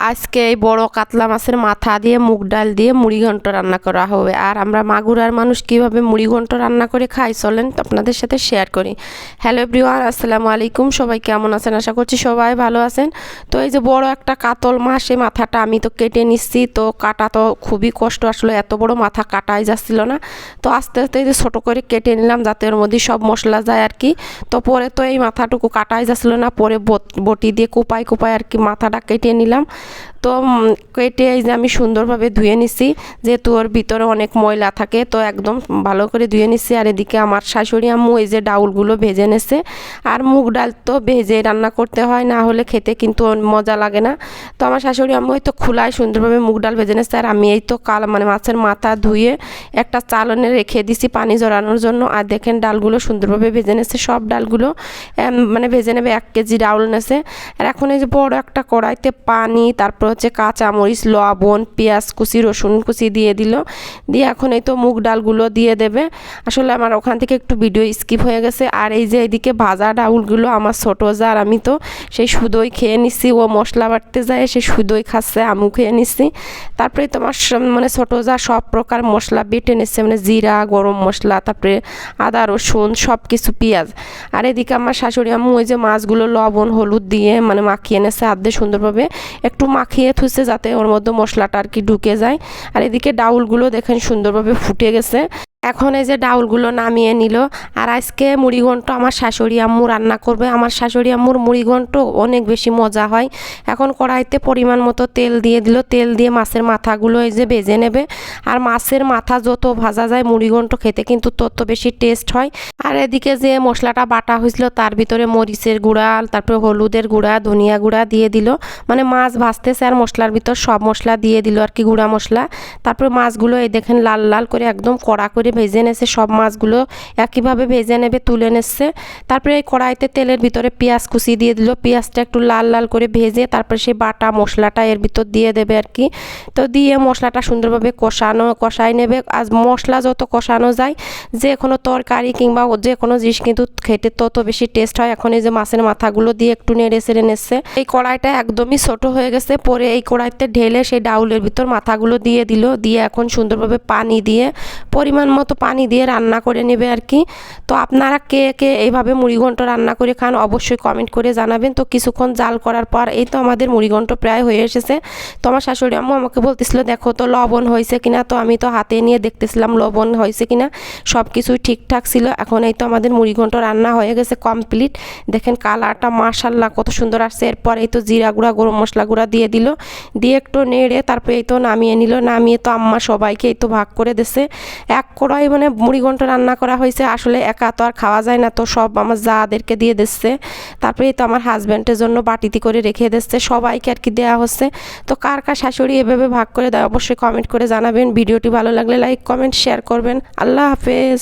আজকে এই বড় কাতলা মাছের মাথা দিয়ে, মুগ ডাল দিয়ে মুড়ি ঘন্ট রান্না করা হবে। আর আমরা মাগুরার মানুষ কীভাবে মুড়ি ঘন্ট রান্না করে খাই চলেন আপনাদের সাথে শেয়ার করি। হ্যালো এভরিওয়ান আসসালামু আলাইকুম। সবাই কেমন আছেন? আশা করছি সবাই ভালো আছেন। তো এই যে বড় একটা কাতল মাছ, এই মাথাটা আমি তো কেটে নিচ্ছি। তো কাটা তো খুবই কষ্ট, আসলে এত বড় মাথা কাটাই যাচ্ছিল না। তো আস্তে আস্তে এই যে ছোটো করে কেটে নিলাম, যাতে ওর মধ্যে সব মশলা যায় আর কি। তো পরে তো এই মাথাটুকু কাটাই যাচ্ছিল না, পরে বট- দিয়ে কোপাই কোপাই আর কি মাথাটা কেটে নিলাম। তো কেটে এই যে আমি সুন্দরভাবে ধুয়ে নিছি, যেহেতু ওর ভিতরে অনেক ময়লা থাকে, তো একদম ভালো করে ধুয়ে নিছি। আর এদিকে আমার শাশুড়ি আম্মু এই যে ডাউলগুলো ভেজে নেছে। আর মুগ ডাল তো ভেজে রান্না করতে হয়, না হলে খেতে কিন্তু মজা লাগে না। তো আমার শাশুড়ি আম্মু এই তো খোলায় সুন্দরভাবে মুগ ডাল ভেজে নেছে। আর আমি এই তো কাল মানে মাছের মাথা ধুয়ে একটা চালনে রেখে দিছি পানি জড়ানোর জন্য। আর দেখেন ডালগুলো সুন্দরভাবে ভেজে নেছে, সব ডালগুলো মানে ভেজে নেবে এক কেজি ডাউল নেছে। আর এখন এই যে বড় একটা কড়াইতে পানি তারপর হচ্ছে কাঁচামরিচ, লবণ, পেঁয়াজ কুচি, রসুন কুচি দিয়ে দিল। দিয়ে এখন এই তো মুগ ডালগুলো দিয়ে দেবে। আসলে আমার ওখান থেকে একটু ভিডিও স্কিপ হয়ে গেছে। আর এই যে এদিকে ভাজা ডাউলগুলো আমার ছোটো যার, আমি তো সেই সুদই খেয়ে নিচ্ছি ও মশলা বাটতে যায়, সে সুদই খাচ্ছে আমু খেয়ে নিচ্ছি তারপরে তোমার মানে ছোটো যা সব প্রকার মশলা বেটে নিচ্ছে মানে জিরা, গরম মশলা, তারপরে আদা, রসুন সব কিছু পেঁয়াজ। আর এদিকে আমার শাশুড়ি আম্মু ওই যে মাছগুলো লবণ, হলুদ দিয়ে মানে মাখিয়ে এনেছে আদে সুন্দরভাবে। একটু মাখিয়ে থুসে যাতে ওর মধ্যে মশলাটা আর কি ঢুকে যায়। আর এদিকে ডাউলগুলো দেখেন সুন্দরভাবে ফুটে গেছে। এখন এই যে ডাউলগুলো নামিয়ে নিল। আর আজকে মুড়িঘণ্ট আমার শাশুড়ি আম্মু রান্না করবে। আমার শাশুড়ি আম্মুর মুড়িঘণ্ট অনেক বেশি মজা হয়। এখন কড়াইতে পরিমাণ মতো তেল দিয়ে দিল। তেল দিয়ে মাছের মাথাগুলো এই যে ভেজে নেবে। আর মাছের মাথা যত ভাজা যায় মুড়িঘণ্ট খেতে কিন্তু তত বেশি টেস্ট হয়। আর এদিকে যে মশলাটা বাটা হয়েছিল তার ভিতরে মরিচের গুঁড়া, তারপরে হলুদের গুঁড়া, ধনিয়া গুঁড়া দিয়ে দিল। মানে মাছ ভাজতেছে আর মশলার ভিতর সব মশলা দিয়ে দিল আর কি গুঁড়া মশলা। তারপরে মাছগুলো এই দেখেন লাল লাল করে একদম কড়া করে ভেজে নেছে, সব মাছগুলো একইভাবে ভেজে নেবে, তুলে নেছে। তারপরে এই কড়াইতে তেলের ভিতরে পেঁয়াজ কুচি দিয়ে দিল। পেঁয়াজটা একটু লাল লাল করে ভেজে তারপরে সেই বাটা মশলাটা এর ভিতর দিয়ে দেবে আর কি। তো দিয়ে মশলাটা সুন্দরভাবে কষানো কষাই নেবে। আর মশলা যত কষানো যায়, যে কোনো তরকারি কিংবা যে কোনো জিনিস কিন্তু খেতে তত বেশি টেস্ট হয়। এখন এই যে মাছের মাথাগুলো দিয়ে একটু নেড়ে সেড়ে নেছে। এই কড়াইটা একদমই ছোট হয়ে গেছে। পরে এই কড়াইতে ঢেলে সেই ডাউলের ভিতর মাথাগুলো দিয়ে দিল। দিয়ে এখন সুন্দরভাবে পানি দিয়ে পরিমাণ মতো পানি দিয়ে রান্না করে নেবে আর কি। তো আপনারা কে কে এইভাবে মুড়িঘণ্ট রান্না করে খান অবশ্যই কমেন্ট করে জানাবেন। তো কিছুক্ষণ জাল করার পর এই তো আমাদের মুড়িঘণ্ট প্রায় হয়ে এসেছে। তো আমার শাশুড়ি আম্মু আমাকে বলতেছিল, দেখো তো লবণ হয়েছে কিনা? তো আমি তো হাতে নিয়ে দেখতেছিলাম লবণ হয়েছে কিনা। সব কিছুই ঠিকঠাক ছিল। এখন এই তো আমাদের মুড়িঘণ্ট রান্না হয়ে গেছে কমপ্লিট দেখেন কালারটা মাশাল্লাহ কত সুন্দর আসছে। এরপর এই তো জিরা গুঁড়া, গরম মশলা গুঁড়া দিয়ে দিল। দিয়ে একটু নেড়ে তারপরে এই তো নামিয়ে নিল। নামিয়ে তো আম্মা সবাইকে এই তো ভাগ করে দিছে। এক কড়াই মানে মুড়িঘণ্ট রান্না করা হয়েছে। আসলে একা তো আর খাওয়া যায় না, তো সব আমার যাদেরকে দিয়ে দিচ্ছে তারপরে এই তো আমার হাজব্যান্ডের জন্য বাটিতে করে রেখে দিচ্ছে, সবাইকে আর কি দেওয়া হচ্ছে। তো কার কার শাশুড়ি এভাবে ভাগ করে দেয়, অবশ্যই কমেন্ট করে জানাবেন। ভিডিওটি ভালো লাগলে লাইক কমেন্ট শেয়ার করবেন। আল্লাহ হাফেজ।